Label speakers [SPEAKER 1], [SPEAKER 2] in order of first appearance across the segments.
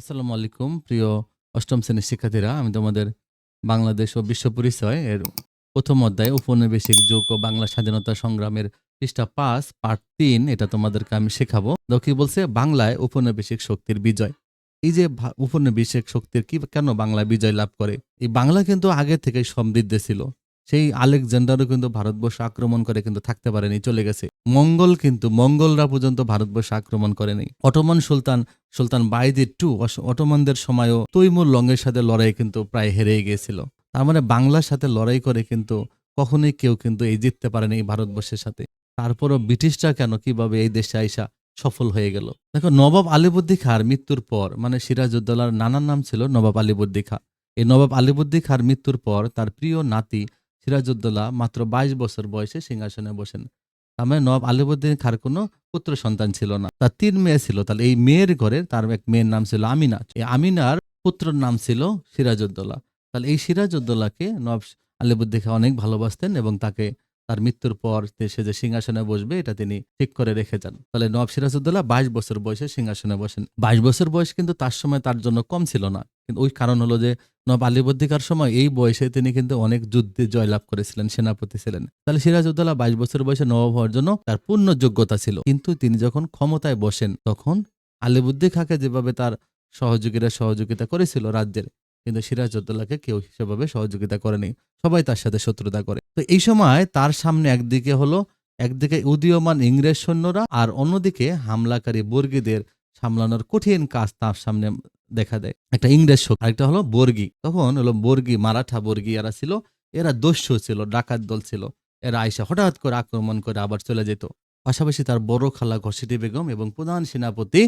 [SPEAKER 1] আসসালামু আলাইকুম, প্রিয় অষ্টম শ্রেণির শিক্ষার্থীরা। আমি তোমাদের বাংলাদেশ ও বিশ্ব পরিচয় এর প্রথম অধ্যায় উপনিবেশিক যুগ ও বাংলা স্বাধীনতা সংগ্রামের পৃষ্ঠা পাঁচ, পার্ট তিন, এটা তোমাদেরকে আমি শেখাবো। তো কি বলছে, বাংলায় উপনিবেশিক শক্তির বিজয়। এই যে উপনিবেশিক শক্তির কি, কেন বাংলা বিজয় লাভ করে? এই বাংলা কিন্তু আগে থেকে সমৃদ্ধ ছিল। সেই আলেকজান্ডারও কিন্তু ভারতবর্ষ আক্রমণ করে কিন্তু থাকতে পারেনি, চলে গেছে। মঙ্গল কিন্তু, মঙ্গলরা পর্যন্ত ভারতবর্ষ আক্রমণ করেনি। অটোমান সুলতান সুলতান বাইজি টু অটোমানদের সময়ও তৈমুর লঙ্গের সাথে লড়াই কিন্তু প্রায় হেরে গিয়েছিল তার মানে বাংলার সাথে লড়াই করে কিন্তু কখনোই কেউ কিন্তু এই জিততে পারেনি এই ভারতবর্ষের সাথে। তারপরও ব্রিটিশরা কেন, কীভাবে এই দেশে আইসা সফল হয়ে গেল? দেখো, নবাব আলিবুদ্দি খার মৃত্যুর পর মানে সিরাজউদ্দৌলার নানার নাম ছিল নবাব আলিবুদ্দি খা এই নবাব আলিবুদ্দি খার মৃত্যুর পর তার প্রিয় নাতি সিরাজউদ্দৌলা মাত্র বাইশ বছর বয়সে সিংহাসনে বসেন। তার মানে নবাব আলিবুদ্দিন খার কোনো পুত্র সন্তান ছিল না। তার তিন মেয়ে ছিল। তাহলে এই মেয়ের ঘরে তার এক মেয়ের নাম ছিল আমিনা। এই আমিনার পুত্রর নাম ছিল সিরাজউদ্দৌলা। তাহলে এই সিরাজউদ্দৌলাকে নব আলিবুদ্দিন খা অনেক ভালোবাসতেন এবং তাকে তার মৃত্যুর পর সে যে সিংহাসনে বসবে, এটা তিনি ঠিক করে রেখে যান। তাহলে নবাব সিরাজউদ্দৌলা বাইশ বছর বয়সে সিংহাসনে বসেন। বাইশ বছর বয়স কিন্তু তার সময় তার জন্য কম ছিল না। কিন্তু ওই কারণ হলো যে নবাব আলিবুদ্দিকার সময় এই বয়সে তিনি কিন্তু অনেক যুদ্ধে জয়লাভ করেছিলেন, সেনাপতি ছিলেন। তাহলে সিরাজউদ্দৌলা বাইশ বছর বয়সে নবাব হওয়ার জন্য তার পূর্ণ যোগ্যতা ছিল। কিন্তু তিনি যখন ক্ষমতায় বসেন, তখন আলিবুদ্দি খাকে যেভাবে তার সহযোগীরা সহযোগিতা করেছিল রাজ্যের কিন্তু সিরাজউদ্দৌলাকে কেউ সেভাবে সহযোগিতা করেনি। সবাই তার সাথে শত্রুতা করে। তো এই সময় তার সামনে একদিকে হলো, একদিকে উদীয়মান ইংরেজ সৈন্যরা আর অন্যদিকে হামলাকারী বর্গীদের সামলানোর কঠিন কাজ তার সামনে দেখা দেয়। একটা ইংরেজ শক্তি, আরেকটা হলো বর্গী। তখন হলো বর্গী, মারাঠা বর্গী এরা ছিল, এরা দস্যু ছিল, ডাকাত দল ছিল। এরা আইসা হঠাৎ করে আক্রমণ করে আবার চলে যেত। পাশাপাশি তার বড় খালা ঘসিটি বেগম এবং প্রধান সেনাপতি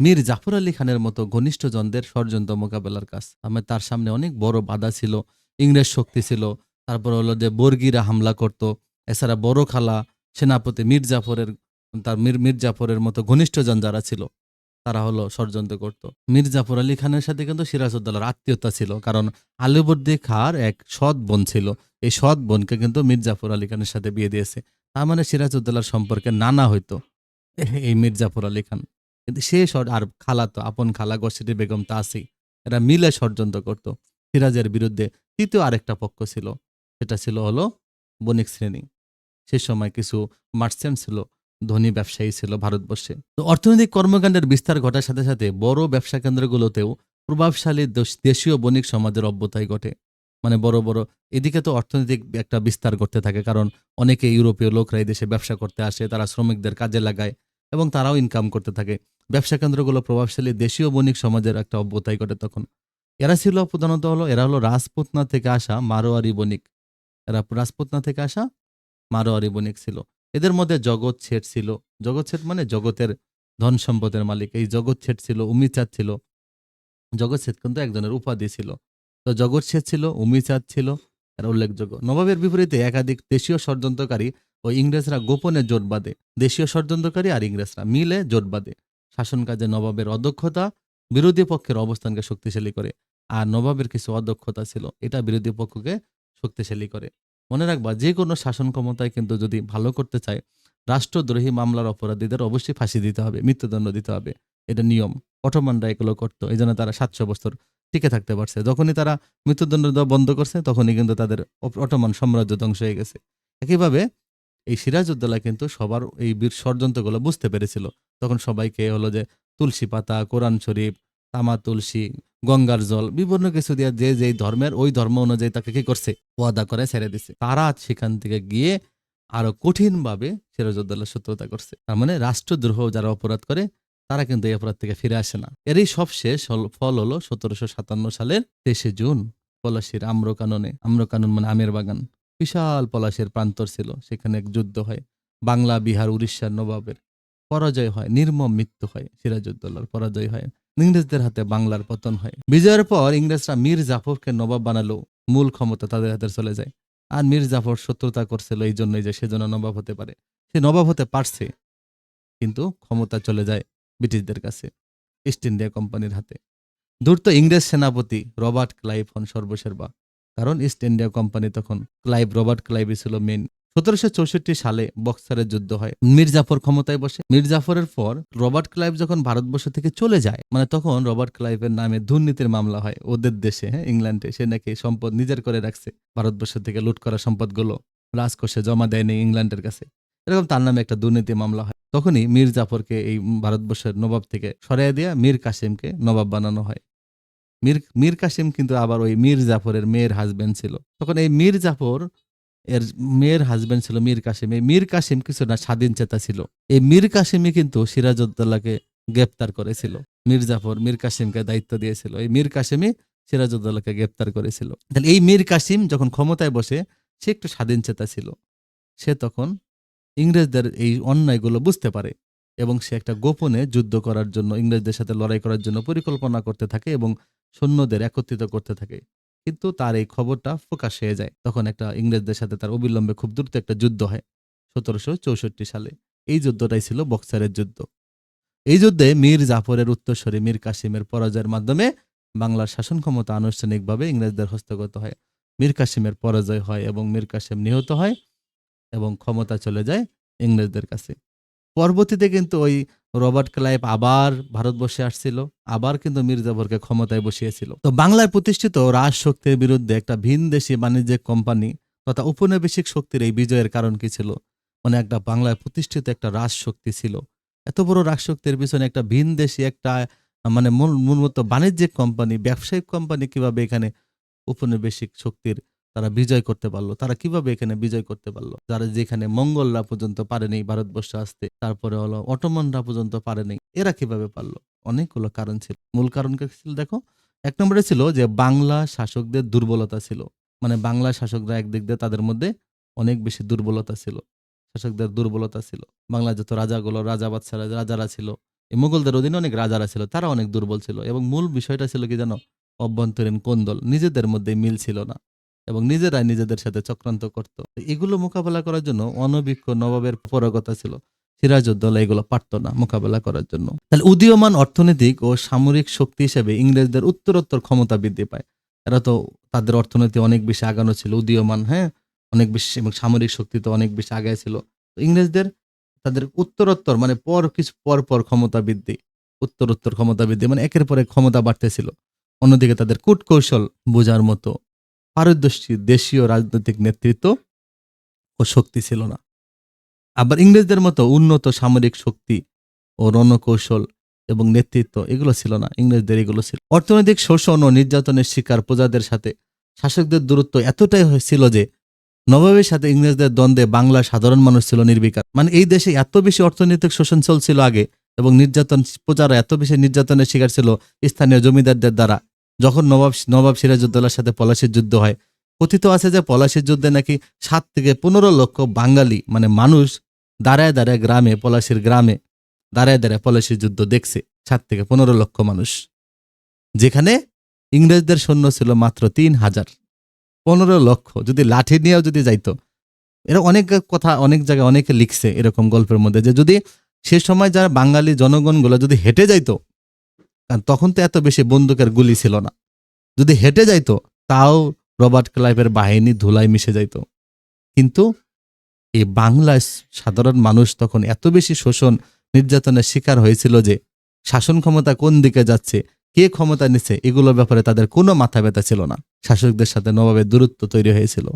[SPEAKER 1] মীর জাফর আলী খানের মতো ঘনিষ্ঠজনদের ষড়যন্ত্র মোকাবেলার কাজ। আমার তার সামনে অনেক বড় বাধা ছিল, ইংরেজ শক্তি ছিল। তারপর হলো যে বর্গীরা হামলা করত, এছাড়া বড় খালা, সেনাপতি মীর জাফরের, তার মীর মীর জাফরের মতো ঘনিষ্ঠজন যারা ছিল, তারা হলো ষড়যন্ত্র করত। মীর জাফর আলী খানের সাথে কিন্তু সিরাজউদ্দৌলার আত্মীয়তা ছিল, কারণ আলিবর্দি খার এক সৎ বোন ছিল। এই সৎ বোনকে কিন্তু মীর জাফর আলী খানের সাথে বিয়ে দিয়েছে। তার মানে সিরাজউদ্দৌলার সম্পর্কে নানা হইতো, এই মীর জাফর আলী খান। কিন্তু সে আর খালা তো, আপন খালা গসিটি বেগম তাসি, এরা মিলে ষড়যন্ত্র করত। সিরাজের বিরুদ্ধে তৃতীয় আরেকটা পক্ষ ছিল, সেটা ছিল হলো বণিক শ্রেণি। সে সময় কিছু মার্চেন্ট ছিল, ধনী ব্যবসায়ী ছিল ভারতবর্ষে। তো অর্থনৈতিক কর্মকাণ্ডের বিস্তার ঘটার সাথে সাথে বড় ব্যবসা কেন্দ্রগুলোতেও প্রভাবশালী দেশ- দেশীয় বণিক সমাজের অভ্যুদয় ঘটে। মানে বড় বড়, এদিকে তো অর্থনৈতিক একটা বিস্তার করতে থাকে, কারণ অনেকে ইউরোপীয় লোকরা এই দেশে ব্যবসা করতে আসে, তারা শ্রমিকদের কাজে লাগায় এবং তারাও ইনকাম করতে থাকে। ব্যবসা কেন্দ্রগুলো প্রভাবশালী দেশীয় বণিক সমাজের একটা অভ্যুদয় ঘটে তখন। এরা ছিল প্রধানত হলো, এরা হলো রাজপুতনা থেকে আসা মারোয়ারি বণিক। এরা রাজপুতনা থেকে আসা মারোয়ারি বণিক ছিল। এদের মধ্যে জগৎ শেঠ ছিল। জগৎ শেঠ মানে জগতের ধন সম্পদের মালিক। এই জগৎ শেঠ ছিল উমিচাঁদ ছিল। জগৎ শেঠ কিন্তু একজনের উপাধি ছিল। তো জগৎ শেঠ ছিল উমিচাঁদ ছিল, এরা উল্লেখযোগ্য। নবাবের বিপরীতে একাধিক দেশীয় ষড়যন্ত্রকারী ও ইংরেজরা গোপনে জোট বাঁধে, দেশীয় ষড়যন্ত্রকারী আর ইংরেজরা মিলে জোট বাঁধে। শাসন কাজে নবাবের অদক্ষতা বিরোধী পক্ষের অবস্থানকে শক্তিশালী করে, আর নবাবের কিছু অদক্ষতা ছিল, এটা বিরোধী পক্ষকে শক্তিশালী করে। মনে রাখবা যে কোনো শাসন ক্ষমতায় কিন্তু যদি ভালো করতে চায়, রাষ্ট্রদ্রোহী মামলার অপরাধীদের অবশ্যই ফাঁসি দিতে হবে, মৃত্যুদণ্ড দিতে হবে। এটা নিয়ম, অটোমানরা এগুলো করতো এই জন্য তারা সাতশো বছর টিকে থাকতে পারছে। যখনই তারা মৃত্যুদণ্ড দেওয়া বন্ধ করছে, তখনই কিন্তু তাদের অটোমান সাম্রাজ্য ধ্বংস হয়ে গেছে। একইভাবে এই সিরাজউদ্দৌলা কিন্তু সবার এই বীর ষড়যন্ত্রগুলো বুঝতে পেরেছিল। তখন সবাইকে হলো যে তুলসী পাতা, কোরআন শরীফ, তামা তুলসী, গঙ্গার জল বিভিন্ন কিছু দিয়ে যে যেই ধর্মের, ওই ধর্ম অনুযায়ী তাকে কি করছে? ওয়াদা করে ছেড়ে দিছে। তারা সেখান থেকে গিয়ে আরও কঠিনভাবে সিরাজউদ্দৌলা শত্রুতা করছে। তার মানে রাষ্ট্রদ্রোহ যারা অপরাধ করে, তারা কিন্তু এই অপরাধ থেকে ফিরে আসে না। এরই সব শেষ হল- ফল হলো সতেরোশো সাতান্ন সালের তেইশে জুন, পলাশির আম্রকাননে। আম্রকানন মানে আমের বাগান। বিশাল পলাশের প্রান্তর ছিল, সেখানে এক যুদ্ধ হয়। বাংলা, বিহার, উড়িষ্যার নবাবের। পরাজয় হয়, নির্মম মৃত্যু হয় সিরাজউদ্দৌলার পরাজয় হয়। ইংরেজদের হাতে বাংলার পতন হয়। বিজয়ের পর ইংরেজরা মীর জাফরকে নবাব বানালো। মূল ক্ষমতা তাদের হাতে চলে যায়। আর মীর জাফর শত্রুতা করছিল এই জন্যই যে সেজন্য নবাব হতে পারে। সে নবাব হতে পারছে, কিন্তু ক্ষমতা চলে যায় ব্রিটিশদের কাছে, ইস্ট ইন্ডিয়া কোম্পানির হাতে। ধূর্ত ইংরেজ সেনাপতি রবার্ট ক্লাইভ হন সর্বসের্বা কারণ ইস্ট ইন্ডিয়া কোম্পানি তখন ক্লাইভ, রবার্ট ক্লাইভই ছিল মেন সতেরোশো চৌষট্টি সালে বক্সারের যুদ্ধ হয়। মির্জাফর ক্ষমতায় বসে। মির্জাফরের পর রবার্ট ক্লাইভ যখন ভারতবর্ষ থেকে চলে যায় মানে তখন রবার্ট ক্লাইভের নামে দুর্নীতির মামলা হয় ওদের দেশে হ্যাঁ ইংল্যান্ডে। সে নাকি সম্পদ নিজের করে রাখছে, ভারতবর্ষ থেকে লুট করা সম্পদগুলো রাজকোষে জমা দেয়নি ইংল্যান্ডের কাছে। এরকম তার নামে একটা দুর্নীতি মামলা হয়। তখনই মীর জাফরকে এই ভারতবর্ষের নবাব থেকে সরাইয়া দিয়া মীর কাসিমকে নবাব বানানো হয়। মীর মীর কাসিম কিন্তু আবার ওই মীর জাফরের মেয়ের হাজবেন্ড ছিল। তখন এই মীর জাফর এর মেয়ের হাজবেন্ড ছিল মীর কাসিম। এই মীর কাসিম কিছু না স্বাধীন চেতা ছিল। এই মীর কাসিমই কিন্তু সিরাজউদ্দৌলাকে গ্রেপ্তার করেছিল। মীর জাফর মীর কাসিমকে দায়িত্ব দিয়েছিল। এই মীর কাসিমই সিরাজউদ্দৌলাকে গ্রেপ্তার করেছিল। তাহলে এই মীর কাসিম যখন ক্ষমতায় বসে, সে একটু স্বাধীন চেতা ছিল। সে তখন ইংরেজদের এই অন্যায়গুলো বুঝতে পারে। এবং সে একটা গোপনে যুদ্ধ করার জন্য, ইংরেজদের সাথে লড়াই করার জন্য পরিকল্পনা করতে থাকে এবং সৈন্যদের একত্রিত করতে থাকে। কিন্তু তার এই খবরটা প্রকাশ হয়ে যায়। তখন একটা ইংরেজদের সাথে তার অবিলম্বে খুব দ্রুত একটা যুদ্ধ হয়, সতেরোশো চৌষট্টি সালে। এই যুদ্ধটাই ছিল বক্সারের যুদ্ধ। এই যুদ্ধে মীর জাফরের উত্তরস্বরী মীর কাসিমের পরাজয়ের মাধ্যমে বাংলার শাসন ক্ষমতা আনুষ্ঠানিকভাবে ইংরেজদের হস্তগত হয়। মীর কাসিমের পরাজয় হয় এবং মীর কাসিম নিহত হয় এবং ক্ষমতা চলে যায় ইংরেজদের কাছে। পরবর্তীতে কিন্তু ওই রবার্ট ক্লাইভ আবার ভারতবর্ষে আসছিল, আবার কিন্তু মীর জাফরকে ক্ষমতায় বসিয়েছিল। তো বাংলায় প্রতিষ্ঠিত রাজশক্তির বিরুদ্ধে একটা ভিনদেশি বাণিজ্যিক কোম্পানি তথা উপনিবেশিক শক্তির এই বিজয়ের কারণ কি ছিল? মানে একটা বাংলায় প্রতিষ্ঠিত একটা রাজশক্তি ছিল। এত বড় রাজশক্তির পিছনে একটা ভিনদেশি একটা মানে মূল মূলত বাণিজ্যিক কোম্পানি, ব্যবসায়িক কোম্পানি কীভাবে এখানে উপনিবেশিক শক্তির তারা বিজয় করতে পারল। তারা কীভাবে এখানে বিজয় করতে পারল? যারা যেখানে মঙ্গলরা পর্যন্ত পারেনি, ভারতবর্ষে আসতে, তারপরে হলো অটোমনরা পর্যন্ত পারেনি, এরা কীভাবে পারল? অনেকগুলো কারণ ছিল। মূল কারণ ছিল দেখো? এক নম্বরে ছিল যে বাংলা শাসকদের দুর্বলতা ছিল। মানে বাংলা শাসকরা একদিক দিয়ে তাদের মধ্যে অনেক বেশি দুর্বলতা ছিল। শাসকদের দুর্বলতা ছিল। বাংলা যত রাজাগুলো, রাজা বাচ্চারা রাজারা ছিল, এই মুঘলদের অধীনে অনেক রাজারা ছিল, তারা অনেক দুর্বল ছিল। এবং মূল বিষয়টা ছিল কি জানো? অভ্যন্তরীণ কোন্দল, নিজেদের মধ্যে মিল ছিল না। এবং নিজেরাই নিজেদের সাথে চক্রান্ত করত। এগুলো মোকাবেলা করার জন্য অনভিজ্ঞ নবাবের পরগতা ছিল। সিরাজউদ্দৌলা এগুলো পারত না মোকাবেলা করার জন্য। তাহলে উদীয়মান অর্থনৈতিক ও সামরিক শক্তি হিসেবে ইংরেজদের উত্তরোত্তর ক্ষমতা বৃদ্ধি পায়। এরা তো তাদের অর্থনীতি অনেক বেশি আগানো ছিল, উদীয়মান হ্যাঁ? অনেক বেশি এবং সামরিক শক্তি তো অনেক বেশি আগায় ছিল। ইংরেজদের তাদের উত্তরোত্তর মানে পর কিছু পর পর ক্ষমতা বৃদ্ধি, উত্তরোত্তর ক্ষমতা বৃদ্ধি মানে একের পরে ক্ষমতা বাড়তেছিল। অন্যদিকে তাদের কূটকৌশল বোঝার মতো পারদর্শী দেশীয় রাজনৈতিক নেতৃত্ব ও শক্তি ছিল না। আবার ইংরেজদের মতো উন্নত সামরিক শক্তি ও রণকৌশল এবং নেতৃত্ব এগুলো ছিল না, ইংরেজদের এগুলো ছিল। অর্থনৈতিক শোষণ ও নির্যাতনের শিকার প্রজাদের সাথে শাসকদের দূরত্ব এতটাই হয়েছিল যে নবাবের সাথে ইংরেজদের দ্বন্দ্বে বাংলার সাধারণ মানুষ ছিল নির্বিকার। মানে এই দেশে এত বেশি অর্থনৈতিক শোষণ চলছিল আগে এবং নির্যাতন প্রজারা এত বেশি নির্যাতনের শিকার ছিল স্থানীয় জমিদারদের দ্বারা যখন নবাব নবাব সিরাজউদ্দৌলার সাথে পলাশির যুদ্ধ হয়, কথিত আছে যে পলাশির যুদ্ধে নাকি সাত থেকে পনেরো লক্ষ বাঙালি মানে মানুষ দাঁড়ায় দাঁড়ায় গ্রামে, পলাশির গ্রামে দাঁড়ায় দাঁড়ায় পলাশির যুদ্ধ দেখছে, সাত থেকে পনেরো লক্ষ মানুষ। যেখানে ইংরেজদের সৈন্য ছিল মাত্র তিন হাজার। পনেরো লক্ষ, যদি লাঠি নিয়েও যদি যাইতো। এরা অনেক কথা, অনেক জায়গায় অনেকে লিখছে এরকম গল্পের মধ্যে যে যদি সে সময় যারা বাঙালি জনগণগুলো যদি হেঁটে যাইতো কারণ তখন তো এত বেশি বন্দুকের গুলি ছিল না। যদি হেঁটে যাইতো, তাও রবার্ট ক্লাইভের বাহিনী ধুলায় মিশে যাইত। কিন্তু এই বাংলায় সাধারণ মানুষ তখন এত বেশি শোষণ নির্যাতনের শিকার হয়েছিল যে শাসন ক্ষমতা কোন দিকে যাচ্ছে, কে ক্ষমতা নিচ্ছে, এগুলোর ব্যাপারে তাদের কোনো মাথা ব্যথা ছিল না। শাসকদের সাথে নবাবের দূরত্ব তৈরি হয়েছিল।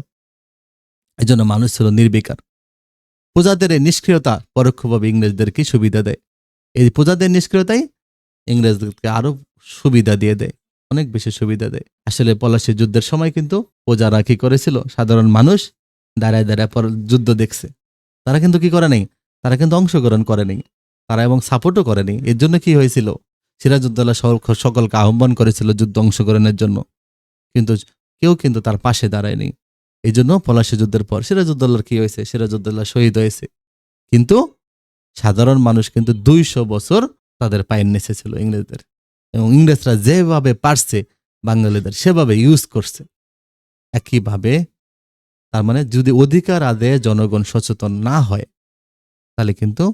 [SPEAKER 1] এই জন্য মানুষ ছিল নির্বিকার। প্রজাদের এই নিষ্ক্রিয়তা পরোক্ষভাবে ইংরেজদেরকে সুবিধা দেয়। এই প্রজাদের নিষ্ক্রিয়তাই ইংরেজদেরকে আরও সুবিধা দিয়ে দেয়, অনেক বেশি সুবিধা দেয়। আসলে পলাশী যুদ্ধের সময় কিন্তু প্রজারা কি করেছিল, সাধারণ মানুষ দাঁড়ায় দাঁড়ায় পর যুদ্ধ দেখছে। তারা কিন্তু কি করে নাই? তারা কিন্তু অংশগ্রহণ করেনি তারা এবং সাপোর্টও করেনি এর জন্য কি হয়েছিল? সিরাজউদ্দৌলা সকলকে আহ্বান করেছিল যুদ্ধ অংশগ্রহণের জন্য। কিন্তু কেউ কিন্তু তার পাশে দাঁড়ায়নি এই জন্য পলাশী যুদ্ধের পর সিরাজউদ্দৌলার কি হয়েছে? সিরাজউদ্দৌলা শহীদ হয়েছে। কিন্তু সাধারণ মানুষ কিন্তু দুইশো বছর তাদের পায়ের নিচে ছিল ইংরেজদের। এবং ইংরেজরা যেভাবে পারছে, বাঙালিদের সেভাবে ইউজ করছে। একইভাবে, তার মানে যদি অধিকার আদায়ে জনগণ সচেতন না হয়, তাহলে কিন্তু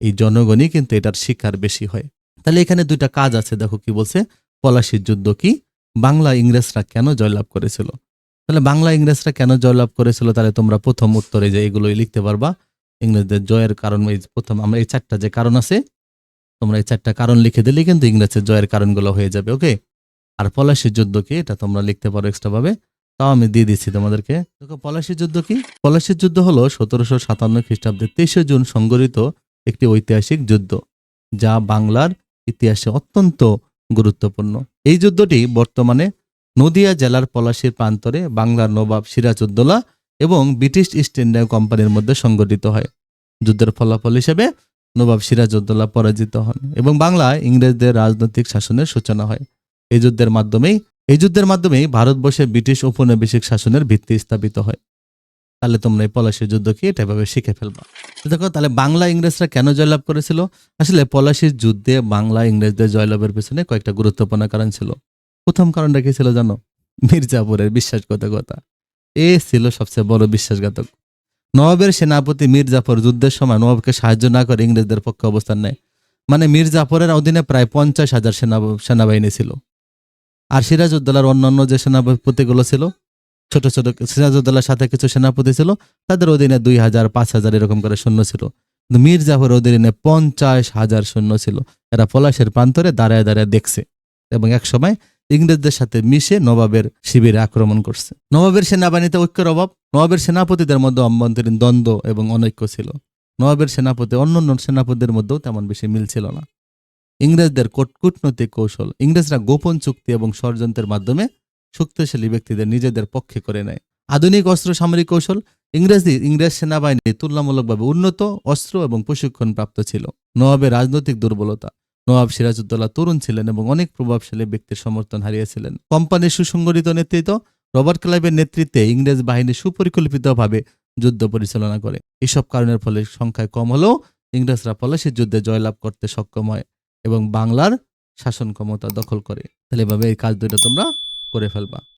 [SPEAKER 1] এই জনগণই কিন্তু এটার শিকার বেশি হয়। তাহলে এখানে দুইটা কাজ আছে, দেখো কি বলছে। পলাশির যুদ্ধ কি? বাংলা ইংরেজরা কেন জয়লাভ করেছিল? তাহলে বাংলা ইংরেজরা কেন জয়লাভ করেছিল? তাহলে তোমরা প্রথম উত্তরে যে এগুলোই লিখতে পারবা। ইংরেজদের জয়ের কারণ, এই প্রথম, আমরা এই চারটা যে কারণ আছে তোমরা এই চারটা কারণ লিখে দিলে কিন্তু ইংরেজের জয়ের কারণগুলো হয়ে যাবে ওকে আর পলাশির যুদ্ধ কি? এটা তোমরা লিখতে পারো এক্সট্রা ভাবে তাও আমি দিয়ে দিচ্ছি তোমাদেরকে। দেখো, পলাশির যুদ্ধ কি? পলাশির যুদ্ধ হলো সতেরোশো সাতান্ন খ্রিস্টাব্দে তেইশে জুন সংগঠিত একটি ঐতিহাসিক যুদ্ধ, যা বাংলার ইতিহাসে অত্যন্ত গুরুত্বপূর্ণ। এই যুদ্ধটি বর্তমানে নদিয়া জেলার পলাশির প্রান্তরে বাংলার নবাব সিরাজউদ্দৌলা এবং ব্রিটিশ ইস্ট ইন্ডিয়া কোম্পানির মধ্যে সংগঠিত হয়। যুদ্ধের ফলাফল হিসেবে নবাব সিরাজউদ্দৌলা পরাজিত হন এবং বাংলায় ইংরেজদের রাজনৈতিক শাসনের সূচনা হয়। এই যুদ্ধের মাধ্যমেই, এই যুদ্ধের মাধ্যমেই ভারতবর্ষে ব্রিটিশ উপনিবেশিক শাসনের ভিত্তি স্থাপিত হয়। তাহলে তোমরা এই পলাশির যুদ্ধ কি এটা এভাবে শিখে ফেলবা? দেখো, তাহলে বাংলা ইংরেজরা কেন জয়লাভ করেছিল? আসলে পলাশির যুদ্ধে বাংলা ইংরেজদের জয়লাভের পেছনে কয়েকটা গুরুত্বপূর্ণ কারণ ছিল। প্রথম কারণটা কি ছিল জানো? মির্জাপুরের বিশ্বাসঘাতকতা। এ ছিল সবচেয়ে বড় বিশ্বাসঘাতক। নবাবের সেনাপতি মীর জাফর যুদ্ধের সময় নবাবকে সাহায্য না করে ইংরেজদের পক্ষে অবস্থান নেয়। মানে মীর জাফরের অধীনে প্রায় পঞ্চাশ হাজার সেনা, সেনাবাহিনী ছিল। আর সিরাজউদ্দৌলার অন্যান্য যে সেনাপতিগুলো ছিল, ছোট ছোট সিরাজউদ্দৌলার সাথে কিছু সেনাপতি ছিল, তাদের অধীনে দুই হাজার, পাঁচ হাজার এরকম করে সৈন্য ছিল। কিন্তু মীর জাফর অধীনে পঞ্চাশ হাজার সৈন্য ছিল। এরা পলাশের প্রান্তরে দাঁড়ায় দাঁড়ায় দেখছে। এবং এক সময় ইংরেজদের সাথে মিশে নবাবের শিবিরে আক্রমণ করছে। নবাবের সেনাবাহিনীতে ঐক্যের অভাব, নবাবের সেনাপতিদের মধ্যে অভ্যন্তরীণ দ্বন্দ্ব এবং অনৈক্য ছিল। নবাবের সেনাপতি অন্য অন্য সেনাপতিদের মধ্যেও তেমন বেশি মিল ছিল না। ইংরেজদের কূট- কূটনৈতিক কৌশল, ইংরেজরা গোপন চুক্তি এবং ষড়যন্ত্রের মাধ্যমে শক্তিশালী ব্যক্তিদের নিজেদের পক্ষে করে নেয়। আধুনিক অস্ত্র সামরিক কৌশল, ইংরেজি, ইংরেজ সেনাবাহিনী তুলনামূলকভাবে উন্নত, অস্ত্র এবং প্রশিক্ষণ প্রাপ্ত ছিল। নবাবের রাজনৈতিক দুর্বলতা নবাব সিরাজউদ্দৌলা তরুণ ছিলেন এবং অনেক প্রভাবশালী ব্যক্তির সমর্থন হারিয়েছিলেন। কোম্পানির সুসংগঠিত নেতৃত্ব রবার্ট ক্লাইভের নেতৃত্বে ইংরেজ বাহিনী সুপরিকল্পিতভাবে যুদ্ধ পরিচালনা করে। এসব কারণের ফলে সংখ্যায় কম হলেও ইংরেজরা পলাশির যুদ্ধে জয়লাভ করতে সক্ষম হয় এবং বাংলার শাসন ক্ষমতা দখল করে। তাহলে এভাবে এই কাজ দুটো তোমরা করে ফেলবা।